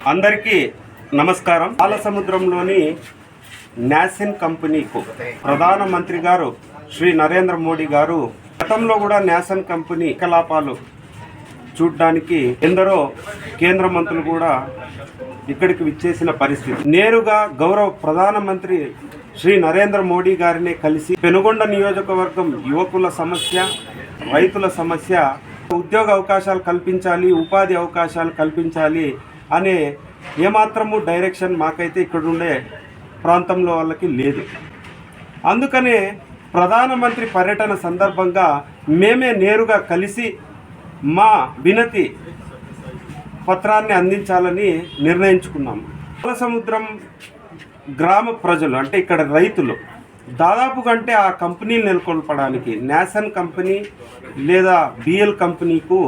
అందరికీ నమస్కారం. బాలసముద్రంలోని నాసిన్ కంపెనీకు ప్రధానమంత్రి గారు శ్రీ నరేంద్ర మోడీ గారు గతంలో కూడా నాసన్ కంపెనీ కలాపాలు చూడడానికి ఎందరో కేంద్ర మంత్రులు కూడా ఇక్కడికి విచ్చేసిన పరిస్థితి. నేరుగా గౌరవ ప్రధానమంత్రి శ్రీ నరేంద్ర మోడీ గారిని కలిసి పెనుగొండ నియోజకవర్గం యువకుల సమస్య రైతుల సమస్య ఉద్యోగ అవకాశాలు కల్పించాలి ఉపాధి అవకాశాలు కల్పించాలి అనే ఏమాత్రము డైరెక్షన్ మాకైతే ఇక్కడుండే ప్రాంతంలో వాళ్ళకి లేదు. అందుకనే ప్రధానమంత్రి పర్యటన సందర్భంగా మేమే నేరుగా కలిసి మా వినతి పత్రాన్ని అందించాలని నిర్ణయించుకున్నాము. పాల సముద్రం గ్రామ ప్రజలు అంటే ఇక్కడ రైతులు దాదాపు కంటే ఆ కంపెనీలు నెలకొల్పడానికి నేషన్ కంపెనీ లేదా బిఎల్ కంపెనీకు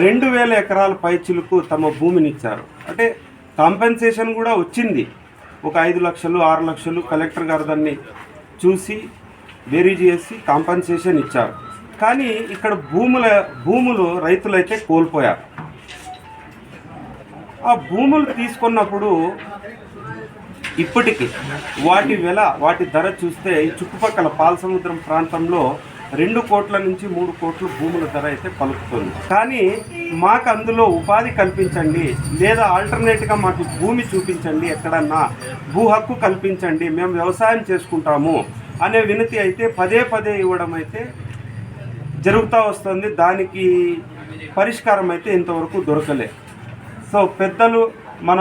రెండు వేల ఎకరాల పైచులకు తమ భూమిని ఇచ్చారు అంటే కాంపెన్సేషన్ కూడా వచ్చింది. ఒక ఐదు లక్షలు ఆరు లక్షలు కలెక్టర్ గారు దాన్ని చూసి వేరీ చేసి కాంపెన్సేషన్ ఇచ్చారు. కానీ ఇక్కడ భూముల భూములు రైతులైతే కోల్పోయారు. ఆ భూములు తీసుకున్నప్పుడు ఇప్పటికి వాటి వెల వాటి ధర చూస్తే ఈ చుట్టుపక్కల పాలసముద్రం ప్రాంతంలో రెండు కోట్ల నుంచి మూడు కోట్ల భూముల ధర అయితే పలుకుతుంది. కానీ మాకు అందులో ఉపాధి కల్పించండి లేదా ఆల్టర్నేట్గా మాకు భూమి చూపించండి ఎక్కడన్నా భూ హక్కు కల్పించండి మేము వ్యవసాయం చేసుకుంటాము అనే వినతి అయితే పదే పదే ఇవ్వడం అయితే జరుగుతూ వస్తుంది. దానికి పరిష్కారం అయితే ఇంతవరకు దొరకలే. సో పెద్దలు మన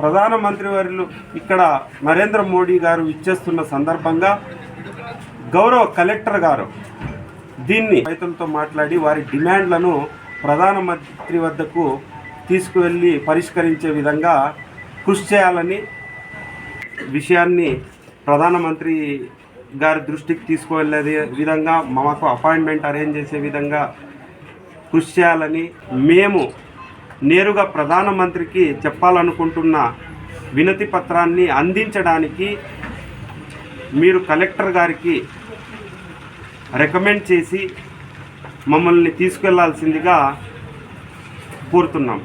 ప్రధానమంత్రి వర్యులు ఇక్కడ నరేంద్ర మోడీ గారు ఇచ్చేస్తున్న సందర్భంగా గౌరవ కలెక్టర్ గారు దీన్ని రైతులతో మాట్లాడి వారి డిమాండ్లను ప్రధానమంత్రి వద్దకు తీసుకువెళ్ళి పరిష్కరించే విధంగా కృషి చేయాలని విషయాన్ని ప్రధానమంత్రి గారి దృష్టికి తీసుకువెళ్ళే విధంగా మాకు అపాయింట్మెంట్ అరేంజ్ చేసే విధంగా కృషి చేయాలని మేము నేరుగా ప్రధానమంత్రికి చెప్పాలనుకుంటున్న వినతి పత్రాన్ని అందించడానికి మీరు కలెక్టర్ గారికి రికమెండ్ చేసి మమ్మల్ని తీసుకెళ్ళాల్సిందిగా కోరుతున్నాం.